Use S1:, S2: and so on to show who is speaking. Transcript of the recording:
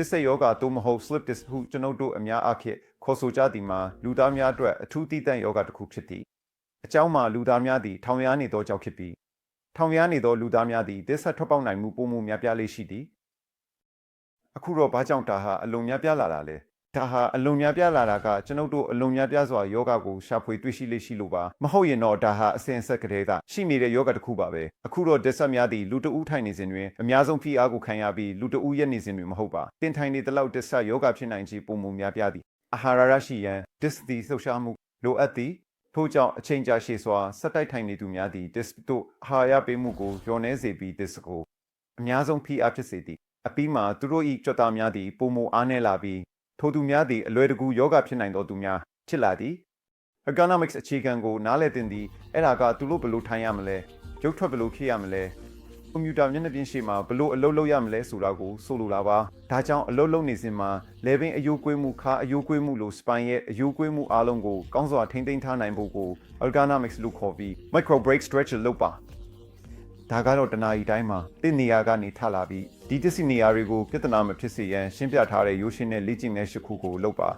S1: disc ယောဂသို့မဟုတ် slip disc ဟုကျွန်ုပ်တို့အများအားဖြင့်ခေါ်ဆိုကြသည်မှာလူသားများအတွက်အထူးသီးသန့်ယောဂတစ်ခုဖြစ်သည်အကြောင်းမှာလူသားများသည်ထောင်ရနေသောကြောင့်ဖြစ်ပြီးထောင်ရနေသောလူသားများသည် disc ထွက်ပေါက်နိုင်မှုပုံမှုများပြားလေးရှိသည်အခုတော့ဘာကြောင့်ဒါဟာအလွန်များပြားလာတာလဲ ဒါဟာအလွန်များပြားလာတာကကျွန်ုပ်တို့အလွန်များပြားစွာယောဂကိုရှာဖွေတွေ့ရှိလေးရှိလို့ပါမဟုတ်ရင်တော့ဒါဟာအစဉ်အဆက်ကလေးကရှိနေတဲ့ယောဂတစ်ခုပါပဲအခုတော့ disc များသည်လူတဦးထိုင်နေစဉ်တွင်အများဆုံးဖိအားကိုခံရပြီးလူတဦးရက်နေစဉ်တွင်မဟုတ်ပါတင်ထိုင်နေသလောက် disc ယောဂဖြစ်နိုင်ခြင်းပုံမှုများပြားသည်အာဟာရရရှိရန် disc သည်လှုပ်ရှားမှုလိုအပ်သည်ထို့ကြောင့်အချိန်ကြာရှည်စွာဆက်တိုက်ထိုင်နေသူများသည် disc တို့အာဟာရပေးမှုကိုလျော့နှဲစေပြီး disc ကိုအများဆုံးဖိအားဖြစ်စေသည်အပြီးမှာသူတို့၏ကြွတာများသည်ပုံမအားနည်းလာပြီး ထိုသူများသည်အလွယ်တကူယောဂဖြစ်နိုင်သောသူများဖြစ်လာသည် ergonomics အခြေခံကိုနားလည်တင်သည်အဲ့ဒါကသူတို့ဘယ်လိုထိုင်ရမလဲရုပ်ထွက်ဘယ်လိုဖြစ်ရမလဲကွန်ပျူတာမျက်နှာပြင်ရှေ့မှာဘယ်လိုအလုပ်လုပ်ရမလဲဆိုတာကိုဆိုလိုတာပါဒါကြောင့်အလုပ်လုပ်နေစဉ်မှာလေပင်အယိုးကွေးမှုခါအယိုးကွေးမှုလို spine ရဲ့အယိုးကွေးမှုအားလုံးကိုကောင်းစွာထိန်းသိမ်းထားနိုင်ဖို့ကို ergonomics လို့ခေါ်ပြီး micro break stretch လုပ်ပါ ဒါကတော့တနာရီတိုင်းမှာတင့်နေရာကနေထလာပြီးဒီတစီနေရာတွေကိုပြဿနာမဖြစ်စေရန်ရှင်းပြထားတဲ့ရိုးရှင်းတဲ့လေ့ကျင့်တဲ့ရှစ်ခုကိုလုပ်ပါ